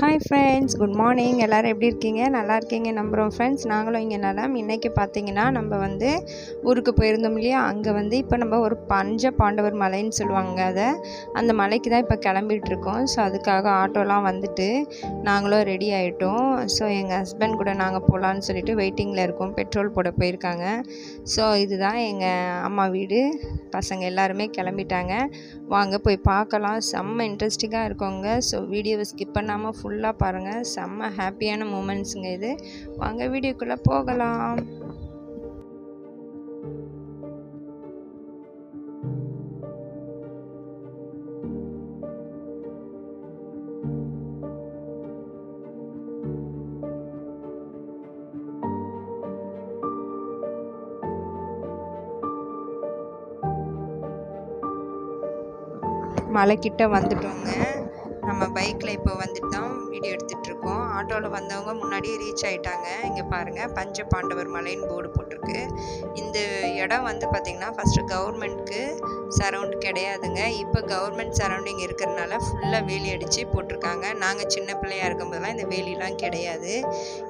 Hi friends good morning எல்லோரும் எப்படி இருக்கீங்க? நல்லா இருக்கீங்க நம்புகிறோம் ஃப்ரெண்ட்ஸ் நாங்களும் இங்கே நலம். இன்றைக்கி பார்த்தீங்கன்னா நம்ம வந்து ஊருக்கு போயிருந்தோம் இல்லையா? அங்கே வந்து இப்போ நம்ம ஒரு பஞ்ச பாண்டவர் மலைன்னு சொல்லுவாங்க அதை. அந்த மலைக்கு தான் இப்போ கிளம்பிகிட்ருக்கோம் ஸோ அதுக்காக ஆட்டோலாம் வந்துட்டு நாங்களும் ரெடி ஆகிட்டோம் ஸோ எங்கள் ஹஸ்பண்ட் கூட நாங்கள் போகலான்னு சொல்லிட்டு வெயிட்டிங்கில் இருக்கோம். பெட்ரோல் போட போயிருக்காங்க. ஸோ இதுதான் எங்கள் அம்மா வீடு. பசங்க எல்லாருமே கிளம்பிட்டாங்க. வாங்க போய் பார்க்கலாம். செம்ம இன்ட்ரெஸ்டிங்காக இருக்கோங்க. ஸோ வீடியோவை ஸ்கிப் பண்ணாமல் ஃபுல்லாக பாருங்கள் செம்ம ஹாப்பியான மூமெண்ட்ஸுங்க இது. வாங்க வீடியோக்குள்ளே போகலாம். மலைக்கிட்ட வந்துட்டோங்க. நம்ம பைக்கில் இப்போ வந்துட்டு தான் வீடியோ எடுத்துகிட்ருக்கோம் ஆட்டோவில் வந்தவங்க முன்னாடியே ரீச் ஆகிட்டாங்க இங்கே பாருங்கள் பஞ்ச பாண்டவர் மலைன்னு போர்டு போட்டிருக்கு. இந்த இடம் வந்து பார்த்திங்கன்னா ஃபஸ்ட்டு கவர்மெண்ட்க்கு சரவுண்ட் கிடையாதுங்க. இப்போ கவர்மெண்ட் சரௌண்டிங் இருக்கிறனால ஃபுல்லாக வேலி அடித்து போட்டிருக்காங்க. நாங்கள் சின்ன பிள்ளையாக இருக்கும்போதெல்லாம் இந்த வேலிலாம் கிடையாது.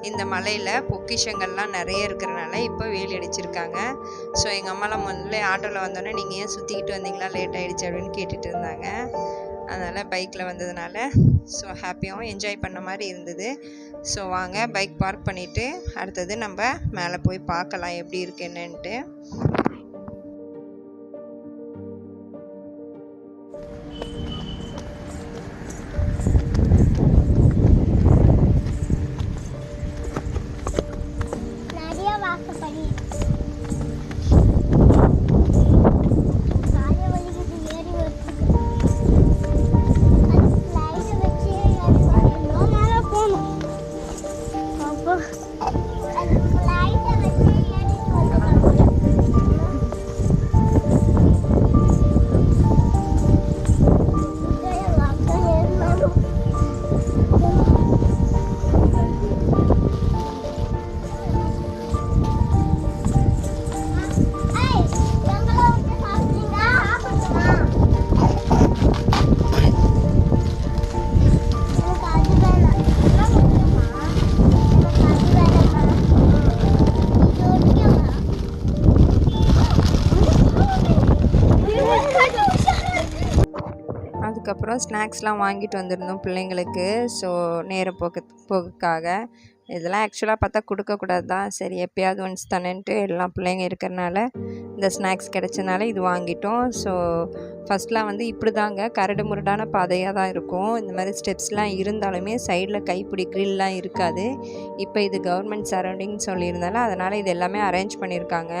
இந்த மலையில் பொக்கிஷங்கள்லாம் நிறைய இருக்கிறனால இப்போ வேலி அடிச்சிருக்காங்க. ஸோ எங்கள் அம்மாலாம் முதல்ல ஆட்டோவில் வந்தோடனே நீங்கள் ஏன் சுற்றிக்கிட்டு வந்தீங்களா? லேட் ஆகிடுச்சு அப்படின்னு கேட்டுட்டு இருந்தாங்க. அதனால் பைக்கில் வந்ததுனால ஸோ ஹாப்பியாகவும் என்ஜாய் பண்ண மாதிரி இருந்தது. ஸோ வாங்க பைக் பார்க் பண்ணிவிட்டு அடுத்தது நம்ம மேலே போய் பார்க்கலாம் எப்படி இருக்கு என்னன்ட்டு. அதுக்கப்புறம் ஸ்நாக்ஸ்லாம் வாங்கிட்டு வந்திருந்தோம் பிள்ளைங்களுக்கு. ஸோ நேர போக்கு போக்குக்காக. இதெல்லாம் ஆக்சுவலாக பார்த்தா கொடுக்கக்கூடாது தான் சரி எப்பயாவது ஒன்ஸ் தானேன்ட்டு எல்லாம் பிள்ளைங்க இருக்கிறனால இந்த ஸ்நாக்ஸ் கிடச்சனால இது வாங்கிட்டோம். ஸோ ஃபஸ்ட்லாம் வந்து இப்படி தாங்க கரடு முரடான பாதையாக தான் இருக்கும். இந்த மாதிரி ஸ்டெப்ஸ்லாம் இருந்தாலுமே சைடில் கைப்பிடி க்ரில்லாம் இருக்காது. இப்போ இது கவர்மெண்ட் சரௌண்டிங் சொல்லியிருந்தால அதனால் இது எல்லாமே அரேஞ்ச் பண்ணியிருக்காங்க.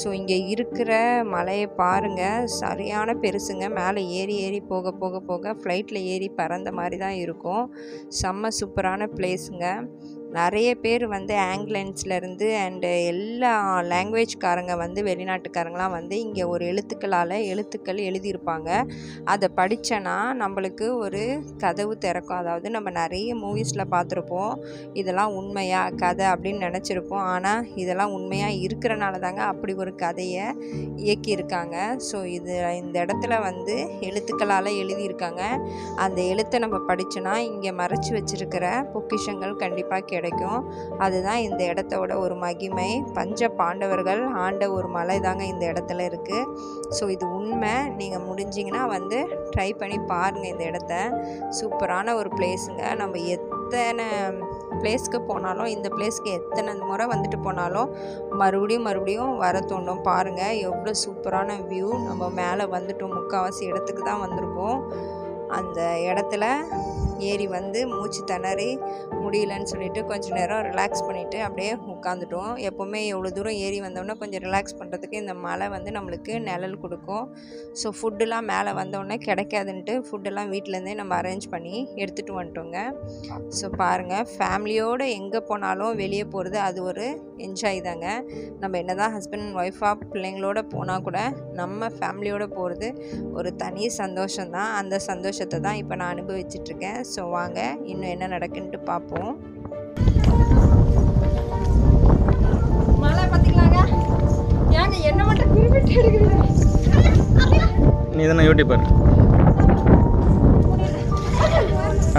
ஸோ இங்கே இருக்கிற மலையை பாருங்கள் சரியான பெருசுங்க. மேலே ஏறி ஏறி போக போக போக ஃப்ளைட்டில் ஏறி பறந்த மாதிரி தான் இருக்கும். செம்ம சூப்பரான பிளேஸுங்க நிறைய பேர் வந்து ஆங்கிலன்ஸ்லேருந்து அண்டு எல்லா லாங்குவேஜ்காரங்க வந்து வெளிநாட்டுக்காரங்களாம் வந்து இங்கே ஒரு எழுத்துக்களால் எழுத்துக்கள் எழுதியிருப்பாங்க. அதை படித்தனா நம்மளுக்கு ஒரு கதவு திறக்கும். அதாவது நம்ம நிறைய மூவிஸில் பார்த்துருப்போம். இதெல்லாம் உண்மையா? கதை அப்படின்னு நினச்சிருப்போம். ஆனால் இதெல்லாம் உண்மையாக இருக்கிறனால தாங்க அப்படி ஒரு கதையை இயக்கியிருக்காங்க. ஸோ இது இந்த இடத்துல வந்து எழுத்துக்களால் எழுதியிருக்காங்க. அந்த எழுத்தை நம்ம படித்தோன்னா இங்கே மறைச்சி வச்சிருக்கிற பொக்கிஷங்கள் கண்டிப்பாக கிடைக்கும். அதுதான் இந்த இடத்தோட ஒரு மகிமை. பஞ்ச பாண்டவர்கள் ஆண்ட ஒரு மலை தாங்க இந்த இடத்துல இருக்குது ஸோ இது உண்மை. நீங்கள் முடிஞ்சிங்கன்னா வந்து ட்ரை பண்ணி பாருங்கள் இந்த இடத்த. சூப்பரான ஒரு பிளேஸுங்க நம்ம எத்தனை பிளேஸ்க்கு போனாலும் இந்த பிளேஸ்க்கு எத்தனை முறை வந்துட்டு போனாலும் மறுபடியும் மறுபடியும் வர தோணும். பாருங்கள் எவ்வளோ சூப்பரான வியூ நம்ம மேலே வந்துட்டோம். முக்கால்வாசி இடத்துக்கு தான் வந்திருக்கோம். அந்த இடத்துல ஏறி வந்து மூச்சு திணறி முடியலன்னு சொல்லிட்டு கொஞ்சம் நேரம் ரிலாக்ஸ் பண்ணிவிட்டு அப்படியே உட்காந்துட்டோம் எப்போவுமே எவ்வளோ தூரம் ஏறி வந்தோடனே கொஞ்சம் ரிலாக்ஸ் பண்ணுறதுக்கு இந்த மலை வந்து நம்மளுக்கு நிழல் கொடுக்கும். ஸோ ஃபுட்டுலாம் மேலே வந்தோடனே கிடைக்காதுன்ட்டு ஃபுட்டெல்லாம் வீட்டிலேருந்தே நம்ம அரேஞ்ச் பண்ணி எடுத்துகிட்டு வந்துட்டோங்க. ஸோ பாருங்கள் ஃபேமிலியோடு எங்கே போனாலும் வெளியே போகிறது அது ஒரு என்ஜாய் தாங்க. நம்ம என்ன தான் ஹஸ்பண்ட் அண்ட் ஒய்ஃபாக பிள்ளைங்களோட போனால் கூட நம்ம ஃபேமிலியோடு போகிறது ஒரு தனி சந்தோஷம் தான் அந்த சந்தோஷத்தை தான் இப்போ நான் அனுபவிச்சிட்ருக்கேன். ஸோ வாங்க இன்னும் என்ன நடக்குன்ட்டு பார்ப்போம் மழை பார்த்தீங்களாங்க ஏங்க என்ன மட்டும் குறிப்பிட்டு நீ தானே யூடியூபர்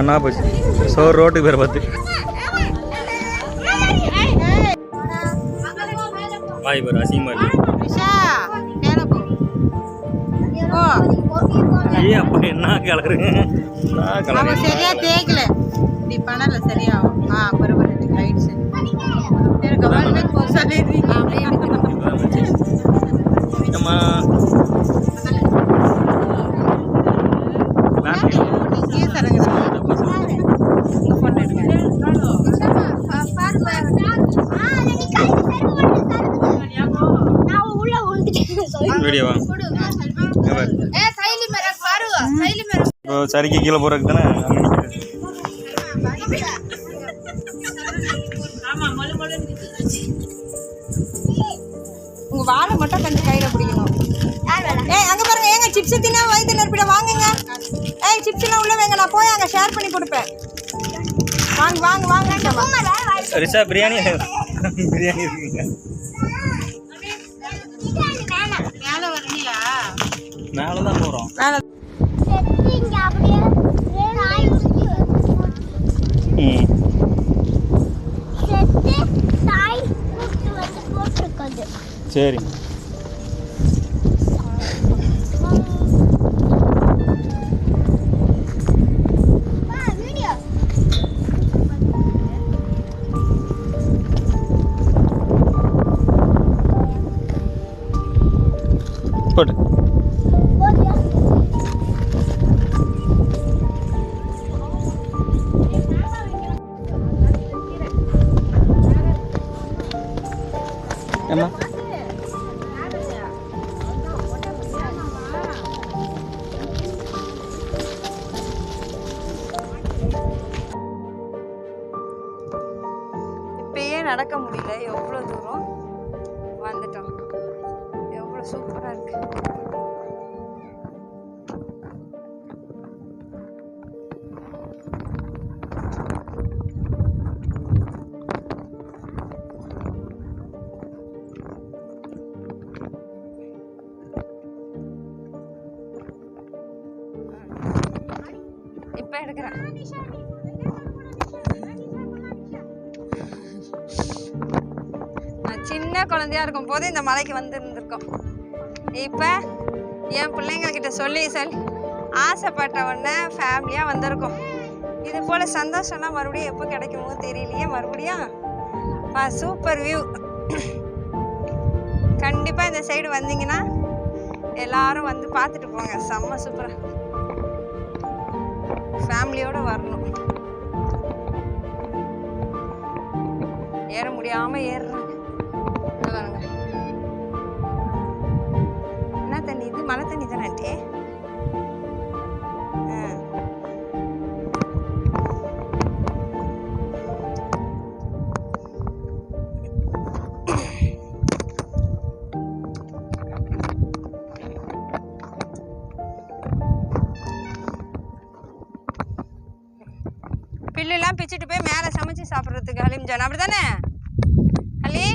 அண்ணா போச்சு. ஸோ ரோட்டுக்கு பேர் பார்த்து வாய் பேர் அசிங்கமாக இருக்கு. ஏ அப்போ என்ன கலரு சரியா தேய்க்கல. நீ பண்ணல சரியாகும் ஆ பரவாயில்ல ரைட் சரி எனக்கு கவர்மே போ சொல்லிடுறீங்க அம்மா பேட்டரி இங்கேயே தரங்க உங்க பொண்ணு எடுங்க நான் உள்ள விழுந்துட்டேன் வீடியோவா இப்போ சரிக்கு கீழே போகிறதுக்கு தானே உங்க வாழை மட்டும் கொஞ்சம் கையில பிடிக்கணும். ஏய் அங்க பாருங்க ஏங்க சிப்ஸ் தின்னா வயிற்று நிரப்பிட வாங்குங்க. ஏய் சிப்ஸ் எல்லாம் உள்ள வைங்க நான் போய் அங்க ஷேர் பண்ணி கொடுப்பேன். வாங்க வாங்க வாங்க. ரிஷா பிரியாணி பிரியாணி இருக்குங்க. மேலே வரலையா? மேலே தான் போகிறோம் மேலே செத்து இங்க அப்படியே தாய் ம் செத்து தாய் கூட்டு வந்து போட்டிருக்குது சரி. நடக்க முடியல. எவ்வளோ தூரம்? வந்துட்டோம். எவ்வளோ சூப்பராக இருக்கு. இப்போ எடுக்கிறேன். குழந்தையா இருக்கும் போது இந்த மலைக்கு வந்திருந்திருக்கோம். இப்போ என் பிள்ளைங்கக்கிட்ட சொல்லி சொல்லி ஆசைப்பட்ட உடனே ஃபேமிலியாக வந்திருக்கோம். இது போல் சந்தோஷம்லாம் மறுபடியும் எப்போ கிடைக்குமோ தெரியலையே மறுபடியும் பா சூப்பர் வியூ கண்டிப்பாக இந்த சைடு வந்தீங்கன்னா எல்லாரும் வந்து பார்த்துட்டு போங்க. செம்ம சூப்பராக ஃபேமிலியோடு வரணும். ஏற முடியாமல் ஏறணும் எல்லாம் பிச்சுட்டு போய் மேலே சமைச்சு சாப்பிட்றதுக்கு ஹலீம் ஜான். அப்படி தானே ஹலி?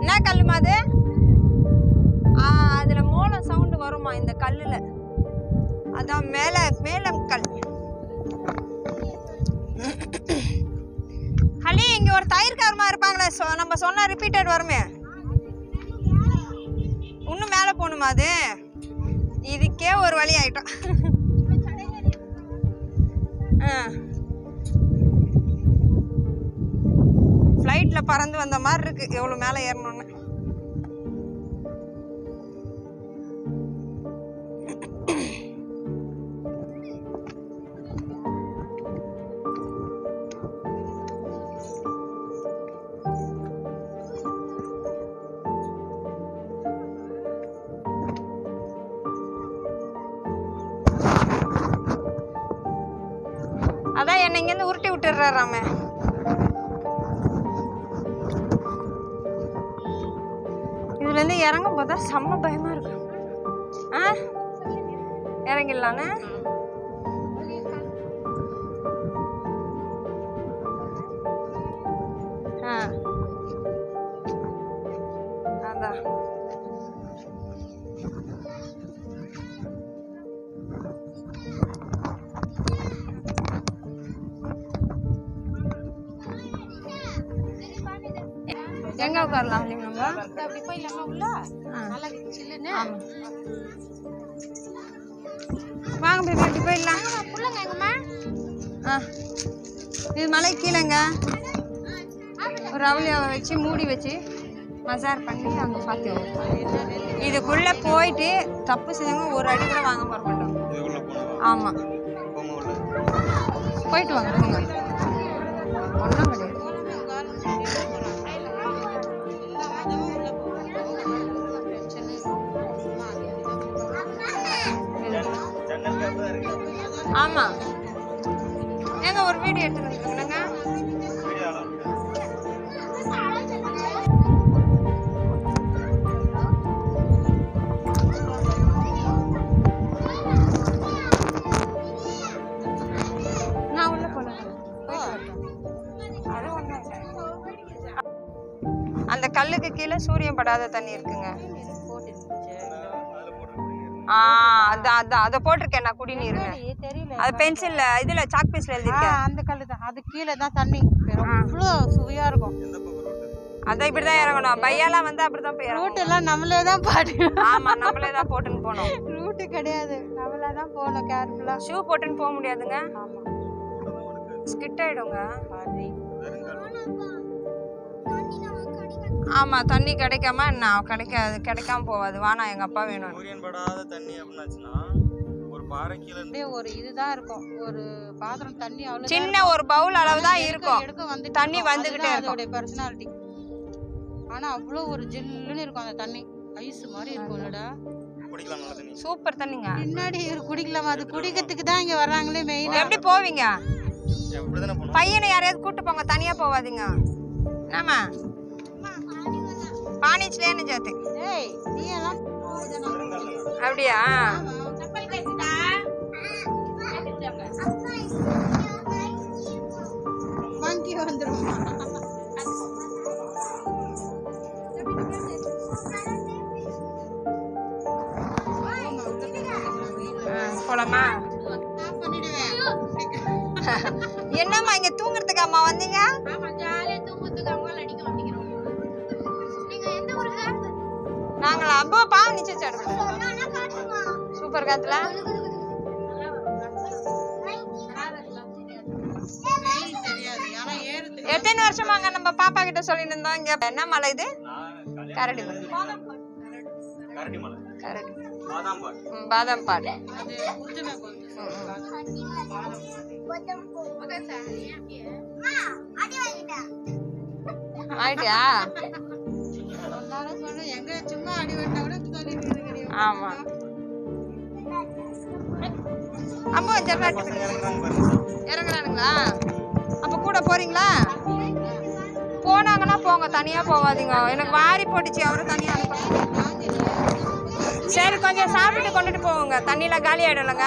என்ன கல்லுமா அது? ஆ அதில் மூலம் சவுண்டு வருமா இந்த கல்லில். அதான் மேலே மேலம் கல். ஹலி இங்கே ஒரு தயிர்காரமாக இருப்பாங்களே சொ நம்ம சொன்னால் ரிப்பீட்டட் வருமே. போகணுமா அது? இதுக்கே ஒரு வழி ஆயிட்டோம். ஃப்ளைட்டில் பறந்து வந்த மாதிரி இருக்கு. எவ்வளோ மேலே ஏறணும்னு. என்னை இங்கேருந்து உருட்டி விட்டுடுறாராமே இதுலேருந்து இறங்கும் போது தான் செம்ம பயமாக இருக்கும் ஆ? இறங்கிடலான்னு உட்காரலாம் ஹலீம் நம்ம? அப்படி போயிடலாமா உள்ள? ஆ. நல்லா சில்லுன்னு? வாங்க பேபி இப்படி போயிடலாம். புள்ளங்க எங்கம்மா? ஆ. இது மலை கீழேங்க. ஒரு ரவுலியாவை வச்சு மூடி வச்சு மசார் பண்ணி அங்கே பார்த்து இதுக்குள்ளே போயிட்டு தப்பு செஞ்சவங்க ஒரு அடி கூட வாங்க மாட்டோம். ஆமாம் போங்க உள்ள. போயிட்டு வாங்க போங்க. ஒன்றும் கிடையாது அந்த கல்லுக்கு கீழே சூரியன் படாத தண்ணி இருக்குங்க. ஆ அதான் அதான் அதை போட்டிருக்கேன் நான் குடிநீருங்க தெரியல. அது பென்சில்ல இதுல சாக் பீஸ்ல எழுதிருக்கேன் அந்த கல்லு தான். அது கீழே தான் தண்ணி அவ்வளோ சுவையா இருக்கும். அதான் இப்படிதான் இறங்கணும். பையெல்லாம் வந்து அப்படிதான் போய் ரூட் எல்லாம் நம்மளே தான் பாடி ஆமா நம்மளே தான் போட்டுன்னு போனோம் ரூட்டு கிடையாது. நம்மளே தான் போகணும் கேர்ஃபுல்லா ஷூ போட்டுன்னு போக முடியாதுங்க. ஆமா. ஸ்கிட் ஆயிடுங்க. பாதி ஆமா தண்ணி கிடைக்காம நான் கிடைக்காது கிடைக்காம போவாது வானா எங்க அப்பா வேணும் சூரியன் படாத தண்ணி அப்படின்னாச்சுன்னா ஒரு பாறை கீழே இருந்து அப்படியே ஒரு இதுதான் இருக்கும். ஒரு பாத்திரம் தண்ணி அவ்வளோ சின்ன ஒரு பவுல் அளவு தான் இருக்கும். எடுக்க வந்து தண்ணி வந்துகிட்டே இருக்கும். அதோட பர்சனாலிட்டி ஆனா அவ்வளோ ஒரு ஜில்லுன்னு இருக்கும் அந்த தண்ணி. ஐஸ் மாதிரி இருக்கும் இல்லடா குடிக்கலாம் நல்ல தண்ணி. சூப்பர் தண்ணிங்க. பின்னாடி ஒரு குடிக்கலாமா. அது குடிக்கிறதுக்கு தான் இங்க வர்றாங்களே மெயினா எப்படி போவீங்க? போகணும். பையனை யாரையாவது கூட்டு போங்க தனியா போவாதீங்க. என்னம்மா? பானிச்சிலேன்னு ஜாத்து அப்படியா? அப்போ பாவம் நிச்சயம் சூப்பர் காத்துல? எத்தனை வருஷமாங்க நம்ம பாப்பா கிட்ட சொல்லிட்டு இருந்தோம்? இங்க என்ன மலை இது? கரடி மலை. கரடி. பாதாம் பால். பாதாம் ஆயிட்டியா? எல்லாரும் சொல்றேன் எங்க சும்மா அடி வெட்டா கூட சொல்லி இருக்கிறீங்க ஆமா. அம்மா பாருங்க. இறங்குறானுங்களா? அப்ப கூட போறீங்களா? போனாங்கன்னா போங்க தனியா போகாதீங்க. எனக்கு வாரி போட்டுச்சு அவரும் தனியா அனுப்பணும். சரி கொஞ்சம் சாப்பிட்டுட்டு கொண்டுட்டு போவோங்க. தண்ணியில காலி ஆயிடும்லங்க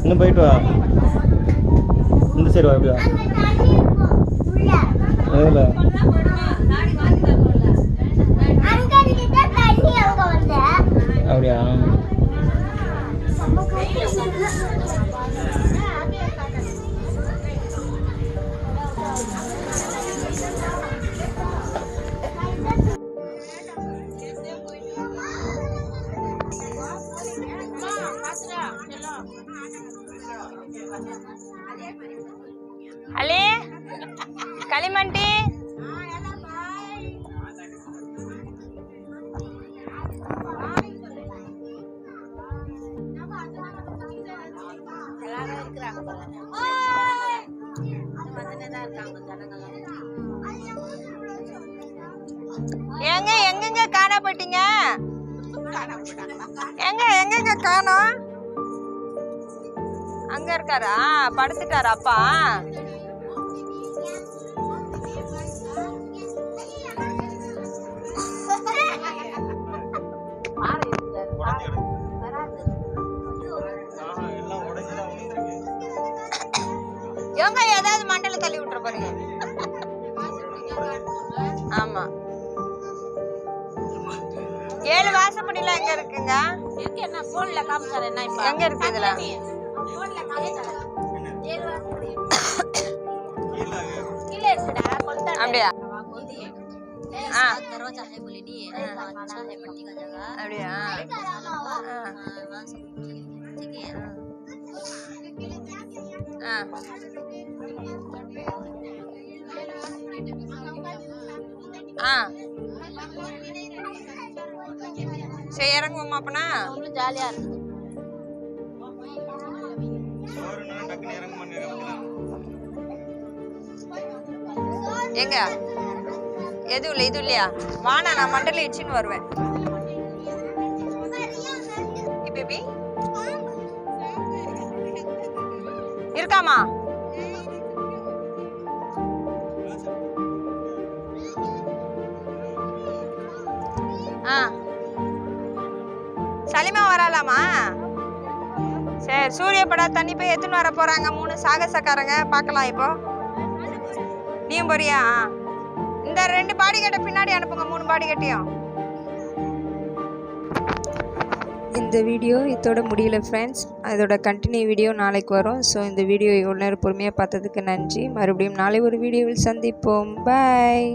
இன்னும் போயிட்டு வா இந்த சைடு வா இப்படி எங்க எங்கெங்க காண போயிட்டீங்க எங்க எங்கெங்க காணோம்? அங்க இருக்காரா? படுத்துட்டாரா அப்பா? ஒழுங்கா ஏதாவது மண்டல தள்ளி விட்டுற போறீங்க. ஆமா. ஏழு வாசப்படிலாம் எங்க இருக்குங்க? எங்க என்ன போன்ல காமிச்சாரு என்ன இப்ப? எங்க இருக்கு இதுல? போன்ல காமிச்சாரு. ஏழு வாசப்படி. கீழ இருக்குடா கொல்தா அப்படியா? ஆ. சரி இறங்குவோமா அப்பனா? ஜாலியாக இருக்குது எங்க? எதுவும் இல்லை இது இல்லையா? வாணா நான் மண்டல இடிச்சுன்னு வருவேன். இருக்காமா? ஆ. சலிமா வராலாமா? சரி சூரியப்படா தண்ணி போய் எடுத்துன்னு வர போறாங்க. மூணு சாகசக்காரங்க. பார்க்கலாம் இப்போ. நீயும் போறியா? இந்த ரெண்டு பாடி கட்ட பின்னாடி அனுப்புங்க. மூணு பாடி கட்டியும் இந்த வீடியோ இதோட முடியல ஃப்ரெண்ட்ஸ் அதோட கண்டினியூ வீடியோ நாளைக்கு வரும். ஸோ இந்த வீடியோ இவ்வளோ நேரம் பொறுமையாக பார்த்ததுக்கு நன்றி. மறுபடியும் நாளை ஒரு வீடியோவில் சந்திப்போம். பாய்